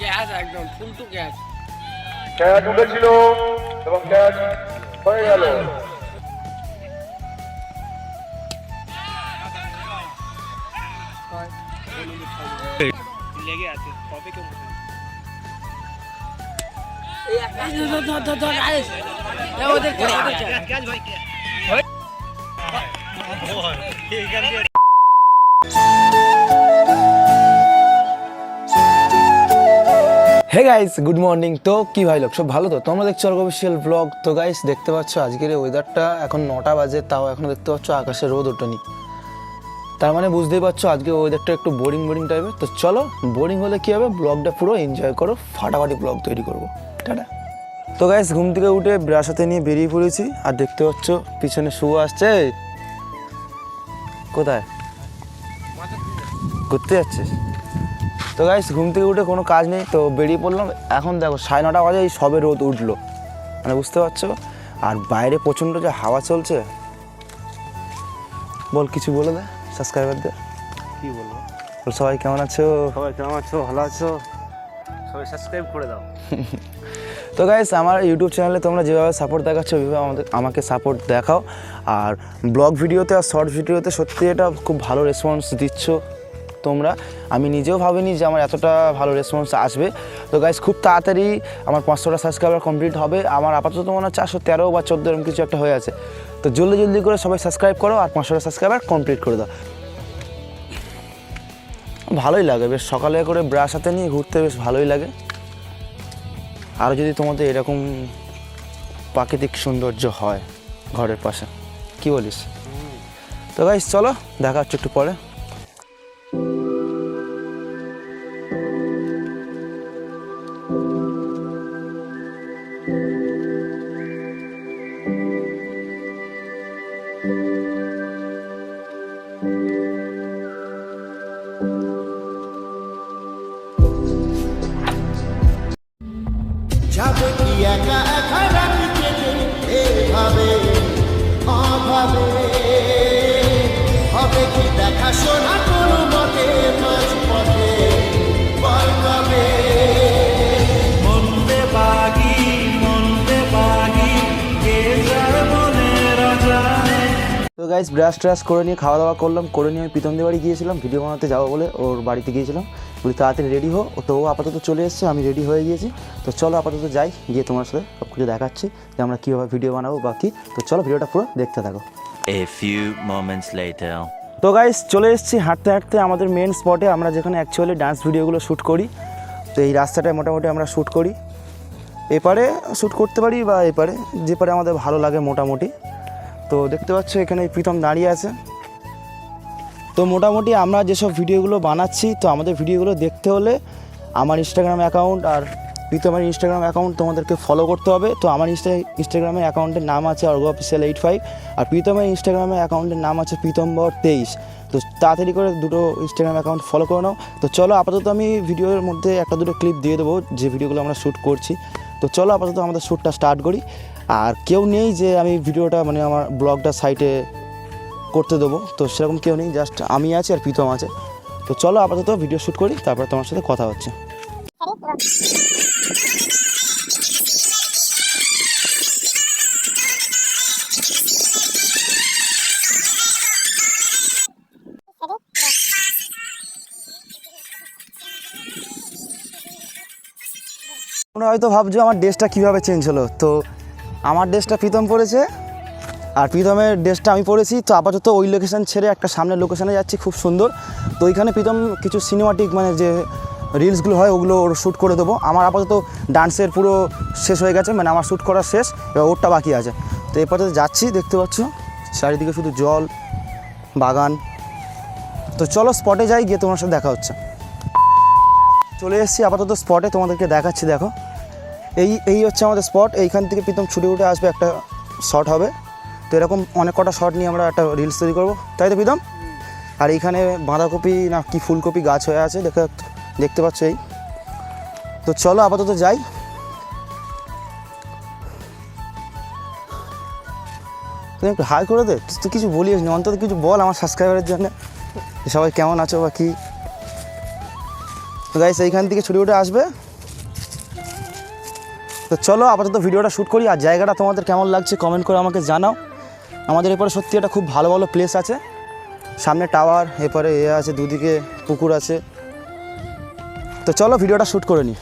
Catch একদম ফুল to catch catch উঠেছিল এবং ক্যাচ হয়ে গেল। লেগে আছে কবে কেউ ওদের ক্যাচ ভাই হে গাইস গুড মর্নিং তো কি ভাই, লোক সব ভালো তো? তোমরা দেখছ অর্গ অফিসিয়াল ব্লগ তো গাইস দেখতে পাচ্ছ আজকের ওয়েদারটা এখন নটা বাজে, তাও এখন দেখতে পাচ্ছ আকাশে রোদ ওঠেনি। তার মানে বুঝতেই পারছ আজকে ওয়েদারটা একটু বোরিং বোরিং টাইপের তো চলো বোরিং হলে কী হবে? ব্লগটা পুরো এনজয় করো, ফাটাফাটি ব্লগ তৈরি করব। টাটা। তো গাইস ঘুম থেকে উঠে ব্রাশ হাতে নিয়ে বেরিয়ে পড়েছি, আর দেখতে পাচ্ছ পিছনে শুভ আসছে। কোথায়? ঘুরতে যাচ্ছিস? তো গাইস ঘুম থেকে উঠে কোনো কাজ নেই তো বেরিয়ে পড়লাম। এখন দেখো সাড়ে নটা বাজে এই সবে রোদ উঠল। মানে বুঝতে পারছ? আর বাইরে প্রচণ্ড যে হাওয়া চলছে বল কিছু বলে দে সাবস্ক্রাইবারদের কি বলব? বল সবাই কেমন আছো? সবাই কেমন আছো? ভালো আছো? সবাই সাবস্ক্রাইব করে দাও। তো গাইস আমার ইউটিউব চ্যানেলে তোমরা যেভাবে সাপোর্ট দেখাচ্ছ ওইভাবে আমাদের আমাকে সাপোর্ট দেখাও। আর ব্লগ ভিডিওতে আর শর্ট ভিডিওতে সত্যি এটা খুব ভালো রেসপন্স দিচ্ছ। তোমরা। আমি নিজেও ভাবিনি যে আমার এতটা ভালো রেসপন্স আসবে। তো গাইস খুব তাড়াতাড়ি আমার পাঁচশোটা সাবস্ক্রাইবার কমপ্লিট হবে। আমার আপাতত মনে হয় চারশো তেরো বা চোদ্দ এরকম কিছু একটা হয়ে আছে। তো জলদি জলদি করে সবাই সাবস্ক্রাইব করো আর পাঁচশোটা সাবস্ক্রাইবার কমপ্লিট করে দাও। ভালোই লাগে, বেশ সকালে করে ব্রাশ হাতে নিয়ে ঘুরতে বেশ ভালোই লাগে। আরও যদি তোমাদের এরকম প্রাকৃতিক সৌন্দর্য হয় ঘরের পাশে, কি বলিস? তো গাইস চলো, দেখা হচ্ছে একটু পরে। যাবে তো গাইস ব্রাশ ট্রাশ করে নিয়ে খাওয়া দাওয়া করলাম করে নিয়ে আমি প্রীতমদের বাড়ি গিয়েছিলাম ভিডিও বানাতে যাব বলে ওর বাড়িতে গিয়েছিলাম। বলি তাড়াতাড়ি রেডি হো তো ও আপাতত চলে এসছে আমি রেডি হয়ে গিয়েছি। তো চলো আপাতত যাই গিয়ে তোমার সাথে সব কিছু দেখাচ্ছি যে আমরা কীভাবে ভিডিও বানাবো বা কী। তো চলো ভিডিওটা পুরো দেখতে থাকো। A few moments later. তো গাইস চলে এসেছি হাঁটতে হাঁটতে আমাদের মেন স্পটে আমরা যেখানে অ্যাকচুয়ালি ডান্স ভিডিওগুলো শ্যুট করি তো এই রাস্তাটায় মোটামুটি আমরা শ্যুট করি। এপারে শ্যুট করতে পারি বা এপারে যে পারে আমাদের ভালো লাগে মোটামুটি। তো দেখতে পাচ্ছ, এখানে প্রীতম দাঁড়িয়ে আছে। তো মোটামুটি আমরা যেসব ভিডিওগুলো বানাচ্ছি, তো আমাদের ভিডিওগুলো দেখতে হলে আমার ইনস্টাগ্রাম অ্যাকাউন্ট আর প্রীতমের ইনস্টাগ্রাম অ্যাকাউন্ট তোমাদেরকে ফলো করতে হবে। তো আমার ইনস্টা ইনস্টাগ্রামের অ্যাকাউন্টের নাম আছে অর্গ অফিসিয়াল এইট ফাইভ আর প্রীতমের ইনস্টাগ্রামের অ্যাকাউন্টের নাম আছে প্রীতম্বর তেইশ। তো তাড়াতাড়ি করে দুটো ইনস্টাগ্রাম অ্যাকাউন্ট ফলো করে নাও। তো চলো আপাতত আমি ভিডিওর মধ্যে একটা দুটো ক্লিপ দিয়ে দেবো, যে ভিডিওগুলো আমরা শ্যুট করছি। তো চলো আপাতত আমাদের শ্যুটটা স্টার্ট করি। আর কেউ নেই যে আমি ভিডিওটা মানে আমার ব্লগটা সাইটে করতে দেবো। তো সেরকম কেউ নেই জাস্ট আমি আছি আর প্রীতম আছে। তো চলো আপাতত ভিডিও শ্যুট করি, তারপর তোমার সাথে কথা হচ্ছে। তোমরা হয়তো ভাবছ, আমার ড্রেসটা কীভাবে চেঞ্জ হলো? তো আমার ড্রেসটা প্রীতম পরেছে, আর প্রীতমের ড্রেসটা আমি পরেছি। তো আপাতত ওই লোকেশান ছেড়ে একটা সামনের লোকেশানে যাচ্ছি, খুব সুন্দর। তো ওইখানে প্রীতম কিছু সিনেমাটিক মানে যে রিলসগুলো হয়, ওগুলো ওর শ্যুট করে দেবো। আমার আপাতত ডান্সের পুরো শেষ হয়ে গেছে মানে আমার শ্যুট করা শেষ, এবার ওরটা বাকি আছে। তো এরপরে যাচ্ছি, দেখতে পাচ্ছ, চারিদিকে শুধু জল, বাগান। তো চলো স্পটে যাই, গিয়ে তোমার সাথে দেখা হচ্ছে। চলে এসেছি আপাতত স্পটে তোমাদেরকে দেখাচ্ছি, দেখো। এই এই হচ্ছে আমাদের স্পট এইখান থেকে প্রীতম ছুটে উঠে আসবে একটা শট হবে। তো এরকম অনেক কটা শট নিয়ে আমরা একটা রিলস তৈরি করব। তাই তো প্রীতম? আর এইখানে বাঁধাকপি না কি ফুলকপি গাছ হয়ে আছে, দেখে, দেখতে পাচ্ছ এই। তো চলো আপাতত যাই। তুমি একটু হাই করে দে, তুই কিছু বলিস না, অন্তত কিছু বল আমার সাবস্ক্রাইবারের জন্য। সবাই কেমন আছো বা কী? গাইস এইখান থেকে ছুটি উঠে আসবে। তো চলো আপাতত ভিডিওটা শ্যুট করি আর জায়গাটা তোমাদের কেমন লাগছে কমেন্ট করে আমাকে জানাও। আমাদের এরপরে সত্যি একটা খুব ভালো ভালো প্লেস আছে। সামনে টাওয়ার এরপরে এ আছে, দুদিকে পুকুর আছে। তো চলো ভিডিওটা শ্যুট করে নিই।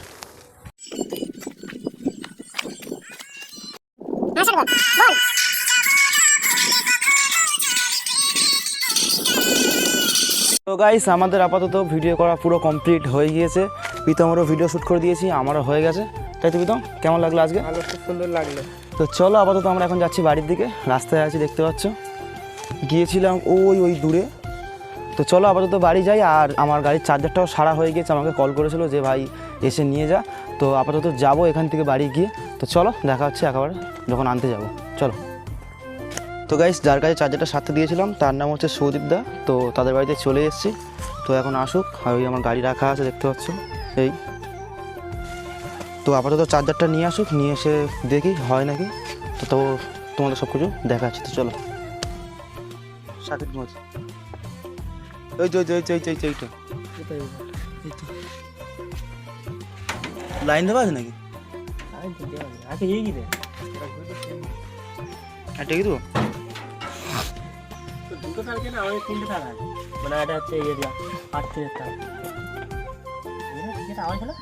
তো গাইস আমাদের আপাতত ভিডিও করা পুরো কমপ্লিট হয়ে গিয়েছে। প্রীতমেরও ভিডিও শ্যুট করে দিয়েছি, আমারও হয়ে গেছে। তাই তুমি তো কেমন লাগল আজকে? ভালো খুব সুন্দর লাগল। তো চলো আপাতত আমরা এখন যাচ্ছি বাড়ির দিকে রাস্তায় আছি দেখতে পাচ্ছ। গিয়েছিলাম ওই ওই দূরে। তো চলো আপাতত বাড়ি যাই আর আমার গাড়ির চার্জারটাও সারা হয়ে গেছে আমাকে কল করেছিল যে ভাই এসে নিয়ে যা। তো আপাতত যাব এখান থেকে বাড়ি গিয়ে। তো চলো দেখা হচ্ছে একেবারে যখন আনতে যাব। চলো। তো গাইস যার কাছে চার্জারটা সাথে দিয়েছিলাম তার নাম হচ্ছে সৌদীপ দা। তো তাদের বাড়িতে চলে এসেছি। তো এখন আসুক আর ওই আমার গাড়ি রাখা আছে দেখতে পাচ্ছ। এই। তো আপাতত চার্জারটা নিয়ে আসুক, নিয়ে এসে দেখি হয় নাকি। তো তো তোমাদের সব কিছু দেখাচ্ছি, তো চলো। ওই। লাইন দেওয়া আছে নাকি? মানে এটা হচ্ছে এটা আওয়াজ হলো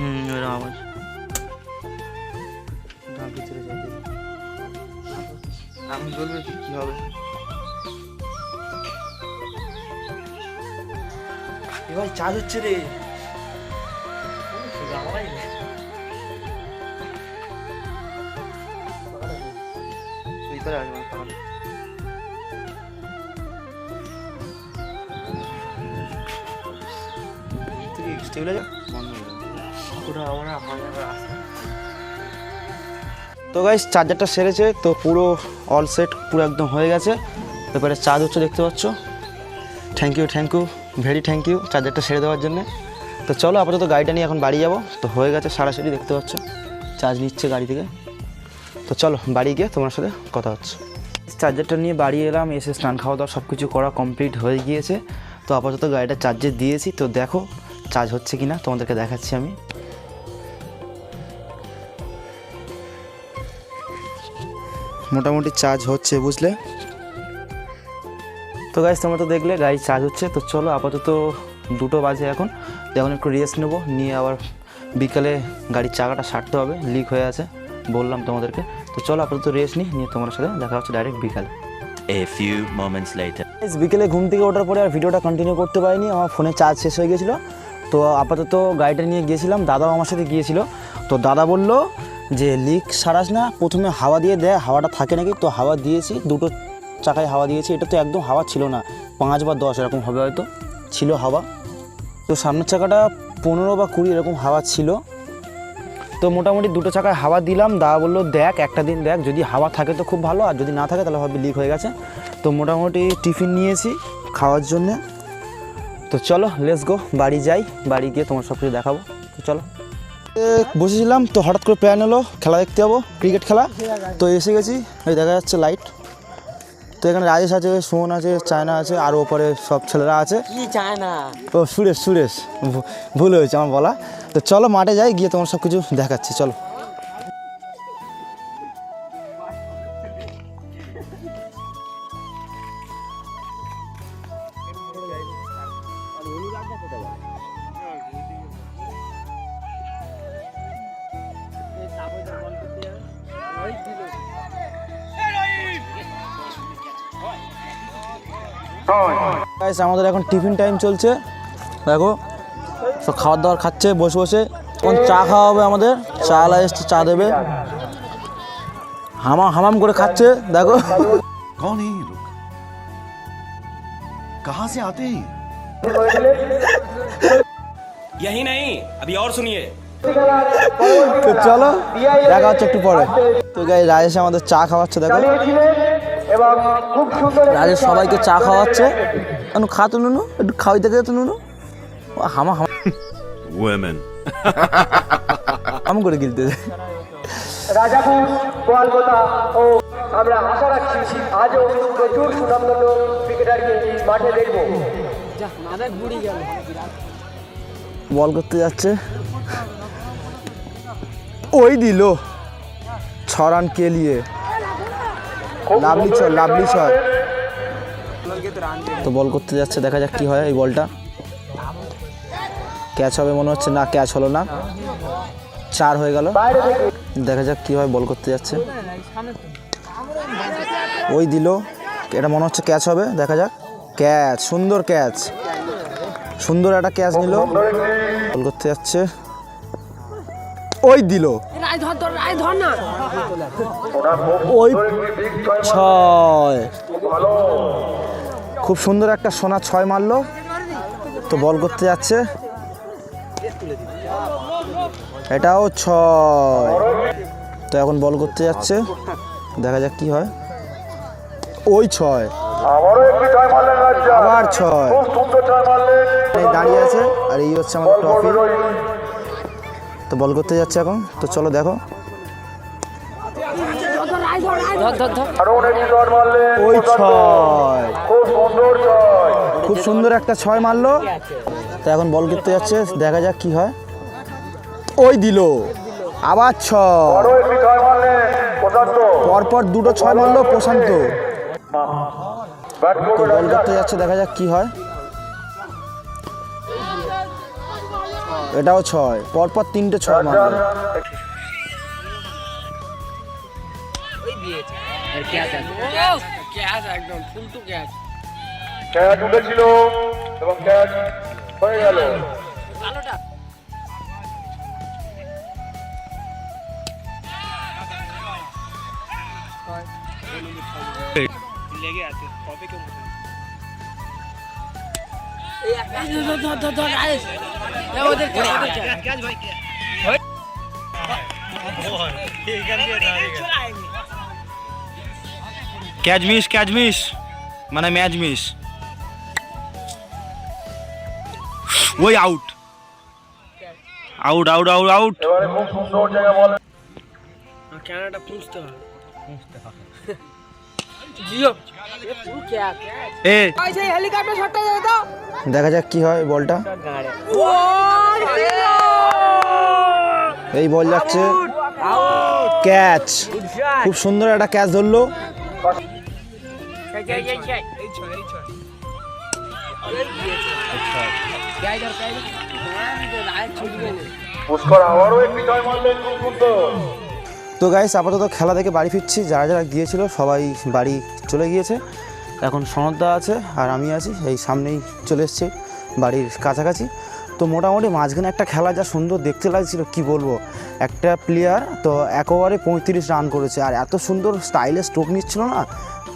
হুম এরকম আওয়াজ ভিতরে যাই আমি বলবে কি কি হবে? এ ভাই চার্জ হচ্ছে রে। ভিতরে আসবে না তো গাইস চার্জারটা সেরেছে, তো পুরো অল সেট পুরো একদম হয়ে গেছে। এবারে চার্জ হচ্ছে, দেখতে পাচ্ছ? Thank you thank you very thank you চার্জারটা সেরে দেওয়ার জন্য। তো চলো, আপাতত গাড়িটা নিয়ে এখন বাড়ি যাব। তো হয়ে গেছে সরাসরি, দেখতে পাচ্ছ? চার্জ নিচ্ছে গাড়ি থেকে। তো চলো, বাড়ি গিয়ে তোমার সাথে কথা হচ্ছে। চার্জারটা নিয়ে বাড়ি এলাম, এসে স্নান খাওয়া দাওয়া সব কিছু করা কমপ্লিট হয়ে গিয়েছে। তো আপাতত গাড়িটা চার্জে দিয়েছি। তো দেখো চার্জ হচ্ছে কি না তোমাদেরকে দেখাচ্ছি আমি। মোটামুটি চার্জ হচ্ছে বুঝলে? তো গাইজ তোমরা তো দেখলে গাড়ি চার্জ হচ্ছে। তো চলো আপাতত দুটো বাজে এখন। এখন একটু রেস্ট নেব নিয়ে আবার বিকালে গাড়ির চাকাটা সারতে হবে লিক হয়ে আছে বললাম তোমাদেরকে। তো চলো আপাতত রেস্ট নিই নিয়ে তোমার সাথে দেখা হচ্ছে ডাইরেক্ট বিকালে। A few moments later. বিকেলে ঘুম থেকে ওঠার পরে আর ভিডিওটা কন্টিনিউ করতে পারিনি আমার ফোনে চার্জ শেষ হয়ে গেছিল। তো আপাতত গাড়িটা নিয়ে গিয়েছিলাম দাদাও আমার সাথে গিয়েছিল। তো দাদা বলল যে লিক সারাস না, প্রথমে হাওয়া দিয়ে দেয়, হাওয়াটা থাকে নাকি? তো হাওয়া দিয়েছি, দুটো চাকায় হাওয়া দিয়েছি, এটা তো একদম হাওয়া ছিল না, পাঁচ বা দশ এরকম হবে হয়তো, ছিল হাওয়া। তো সামনের চাকাটা পনেরো বা কুড়ি এরকম হাওয়া ছিল। তো মোটামুটি দুটো চাকায় হাওয়া দিলাম, দাদা বলল, দেখ, একটা দিন দেখ, যদি হাওয়া থাকে তো খুব ভালো, আর যদি না থাকে তাহলে ভাবি লিক হয়ে গেছে। তো মোটামুটি টিফিন নিয়েছি খাওয়ার জন্যে। তো চলো লেটস গো বাড়ি যাই, বাড়ি গিয়ে তোমার সব কিছু দেখাবো। চলো। বসেছিলাম তো হঠাৎ করে প্ল্যান হলো খেলা দেখতে যাব ক্রিকেট খেলা। তো এসে গেছি এই দেখা যাচ্ছে লাইট তো এখানে রাজেশ আছে সুমন আছে চায়না আছে আর ওপরে সব ছেলেরা আছে। ও সুরেশ সুরেশ। ভুল হয়েছে আমার বলা। তো চলো মাঠে যাই গিয়ে তোমার সব কিছু দেখাচ্ছি চলো। গাইস আমাদের এখন টিফিন টাইম চলছে দেখো সব খাবার দাবার খাচ্ছে বসে বসে এখন চা খাওয়া হবে আমাদের চা আলা এসছে চা দেবে হামা হামাম করে খাচ্ছে দেখো कौन है ये लोग कहां से आते हैं ये? यही नहीं अभी और सुनिए তো চলো দেখা হচ্ছে একটু পরে তো গাই রাজেশ আমাদের চা খাওয়াচ্ছে দেখো রাজেশ সবাইকে চা খাওয়াচ্ছে। একটু খা তো নুনু একটু খাওয়াইতে গেছে তো নুনু। হামা হামা। Women. হাম করে গিলতে। রাজাপুর গোয়ালকোতা ও আমরা আশা রাখছি আজও প্রচুর সুনামধন্য ক্রিকেটারকে মাঠে দেখব। বল করতে যাচ্ছে। ওই দিল। ছ রান কে লিয়ে। লাভলি ছয় লাভলি ছয়। তো বল করতে যাচ্ছে দেখা যাক কি হয় এই বলটা। ক্যাচ হবে মনে হচ্ছে না ক্যাচ হলো না। চার হয়ে গেল। দেখা যাক কি হয় বল করতে যাচ্ছে। ওই দিল। এটা মনে হচ্ছে ক্যাচ হবে দেখা যাক। ক্যাচ সুন্দর ক্যাচ সুন্দর একটা ক্যাচ নিল। বল করতে যাচ্ছে। ওই দিল। ওই ছয়। খুব সুন্দর একটা সোনা ছয় মারলো। তো বল করতে যাচ্ছে। এটাও ছয়। তো এখন বল করতে যাচ্ছে। দেখা যাক কি হয়। ওই ছয়। আবার ছয়। খুব সুন্দর ছয় মারলেন। এই দাঁড়িয়ে আছে আর এই হচ্ছে আমাদের ট্রফি। তো বল করতে যাচ্ছে এখন। তো চলো দেখো। ওই ছয়। খুব সুন্দর একটা ছয় মারলো। তো এখন বল করতে যাচ্ছে, দেখা যাক কি হয়। ওই দিল। আবার ছয়। পরপর দুটো ছয় মারলো প্রশান্ত। বল করতে যাচ্ছে, দেখা যাক কি হয়। এটাও ছয় পরপর তিনটে ছয় ক্যাচ উঠেছিল এবং ক্যাচ হয়ে গেল। Catch miss catch miss. মানে ম্যাচ মিস। ওই out out out out out এবারে খুব সুন্দর জায়গা বল। এ। দেখা যাক কি হয় বলটা। এই বল যাচ্ছে। ক্যাচ খুব সুন্দর একটা ক্যাচ ধরলো। পুষ্কর আবারও একটি ছয় মারলেন খুব সুন্দর। তো গাইস আপাতত খেলা দেখে বাড়ি ফিরছি। যারা যারা গিয়েছিল, সবাই বাড়ি চলে গিয়েছে। এখন সনদা আছে আর আমি আছি, এই সামনেই চলে এসেছি বাড়ির কাছাকাছি। তো মোটামুটি মাঝখানে একটা খেলা যা সুন্দর দেখতে লাগছিল, কি বলব? একটা প্লেয়ার তো একেবারে পঁয়ত্রিশ রান করেছে। আর এত সুন্দর স্টাইলে স্ট্রোক নিচ্ছিল না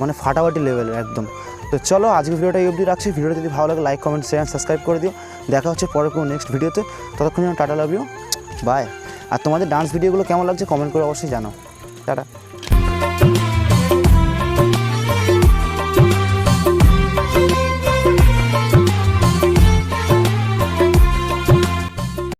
মানে ফাটাফাটি লেভেলের একদম। তো চলো আজকে ভিডিওটা এই অবধি রাখছি। ভিডিওটা যদি ভালো লাগে লাইক কমেন্ট শেয়ার সাবস্ক্রাইব করে দিও। দেখা হচ্ছে পরে কোনো নেক্সট ভিডিওতে ততক্ষণ টাটা লাভ ইউ। বাই আর তোমাদের ডান্স ভিডিওগুলো কেমন লাগছে কমেন্ট করে অবশ্যই জানো টাটা।